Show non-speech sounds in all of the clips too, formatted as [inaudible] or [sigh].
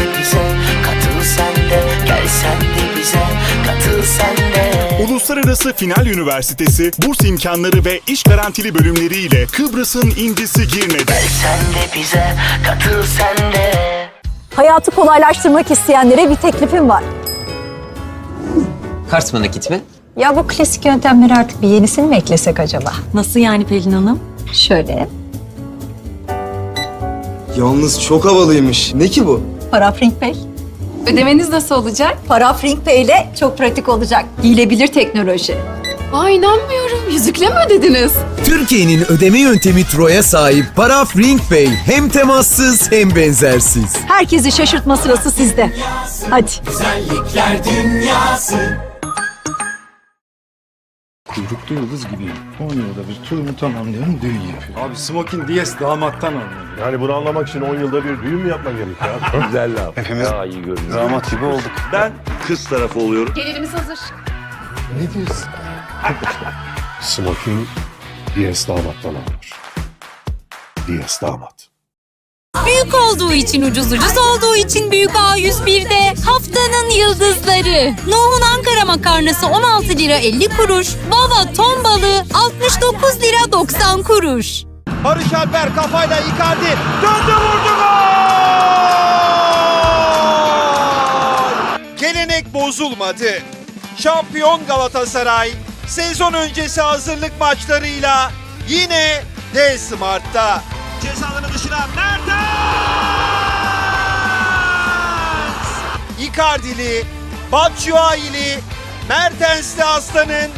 de bize Katıl sen de Gel sen de bize Katıl sen de Uluslararası Final Üniversitesi burs imkanları ve iş garantili bölümleriyle Kıbrıs'ın incisi Girne'de. Gel sen de bize Katıl sen de Hayatı kolaylaştırmak isteyenlere bir teklifim var. Kart mı nakit mi? Ya bu klasik yöntemleri artık bir yenisini mi eklesek acaba? Nasıl yani Pelin Hanım? Şöyle, Yalnız çok havalıymış. Ne ki bu? Parafring Pay. Ödemeniz nasıl olacak? Parafring Pay ile çok pratik olacak. Giyilebilir teknoloji. Aa inanmıyorum. Yüzükle mi ödediniz? Türkiye'nin ödeme yöntemi Troy'a sahip Paraf Ring Pay hem temassız hem benzersiz. Herkesi şaşırtma sırası sizde. Hadi. Kuyruklu yıldız gibiyim. 10 yılda bir turumu tamamlıyorum, düğün yapıyorum. Abi smoking diyes damattan anlıyorum. Yani bunu anlamak için 10 yılda bir düğün mü yapman gerekiyor? [laughs] Güzel laf. Hepimiz Daha iyi görünüyor. damat gibi olduk. Ben kız tarafı oluyorum. Gelinimiz hazır. Ne diyorsun? Smoking DS damattan alınır. DS damat. Büyük olduğu için ucuz ucuz olduğu için Büyük A101'de haftanın yıldızları. Nohun Ankara makarnası 16 lira 50 kuruş. Baba ton balığı 69 lira 90 kuruş. Barış Alper kafayla Icardi. Döndü vurdu gol! Gelenek bozulmadı. Şampiyon Galatasaray sezon öncesi hazırlık maçlarıyla yine D Smart'ta. Cezaların dışına Mertens! Icardi'li, Batshuayi'li, Mertens'li Aslan'ın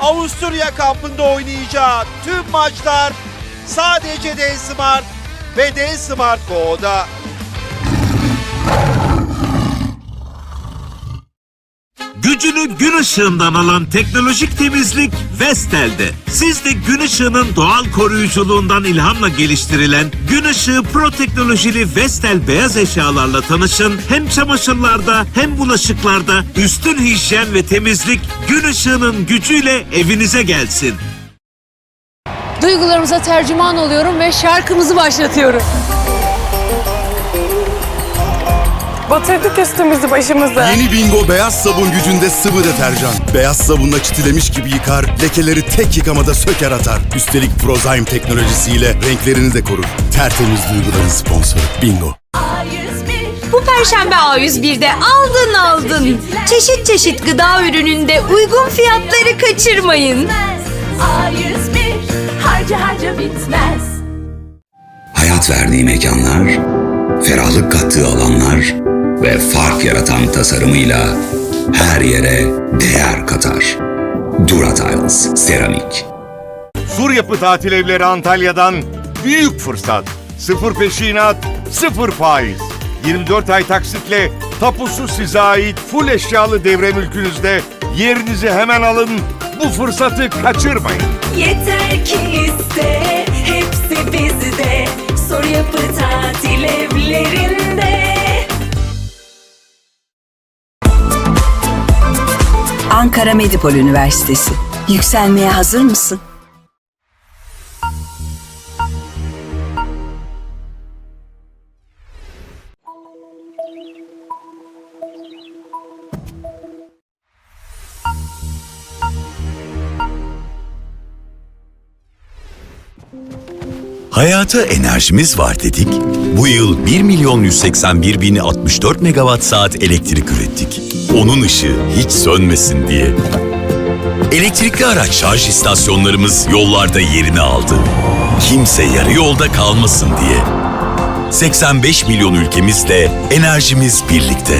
Avusturya kampında oynayacağı tüm maçlar sadece D Smart ve D Smart Go'da. Gücünü gün ışığından alan teknolojik temizlik Vestel'de. Siz de gün ışığının doğal koruyuculuğundan ilhamla geliştirilen gün ışığı pro teknolojili Vestel beyaz eşyalarla tanışın. Hem çamaşırlarda hem bulaşıklarda üstün hijyen ve temizlik gün ışığının gücüyle evinize gelsin. Duygularımıza tercüman oluyorum ve şarkımızı başlatıyorum. Batırdık üstümüzü başımızı. Yeni Bingo beyaz sabun gücünde sıvı deterjan. Beyaz sabunla çitilemiş gibi yıkar, lekeleri tek yıkamada söker atar. Üstelik Prozyme teknolojisiyle renklerini de korur. Tertemiz duyguların sponsoru Bingo. Bu perşembe A101'de aldın aldın. Çeşit çeşit gıda ürününde uygun fiyatları kaçırmayın. Harca harca bitmez Hayat verdiği mekanlar, ferahlık kattığı alanlar ve fark yaratan tasarımıyla her yere değer katar. Duratiles Seramik Sur Yapı Tatil Evleri Antalya'dan büyük fırsat. Sıfır peşinat, sıfır faiz. 24 ay taksitle tapusu size ait full eşyalı devre mülkünüzde yerinizi hemen alın. Bu fırsatı kaçırmayın. Yeter ki iste, hepsi bizde. Sor yapı tatil evlerinde. Ankara Medipol Üniversitesi Yükselmeye hazır mısın? Hayata enerjimiz var dedik. Bu yıl 1 milyon 181 bin 64 megawatt saat elektrik ürettik. Onun ışığı hiç sönmesin diye. Elektrikli araç şarj istasyonlarımız yollarda yerini aldı. Kimse yarı yolda kalmasın diye. 85 milyon ülkemizle enerjimiz birlikte.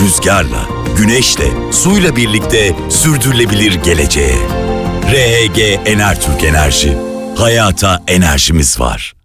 Rüzgarla, güneşle, suyla birlikte sürdürülebilir geleceğe. RHG Enertürk Enerji. Hayata enerjimiz var.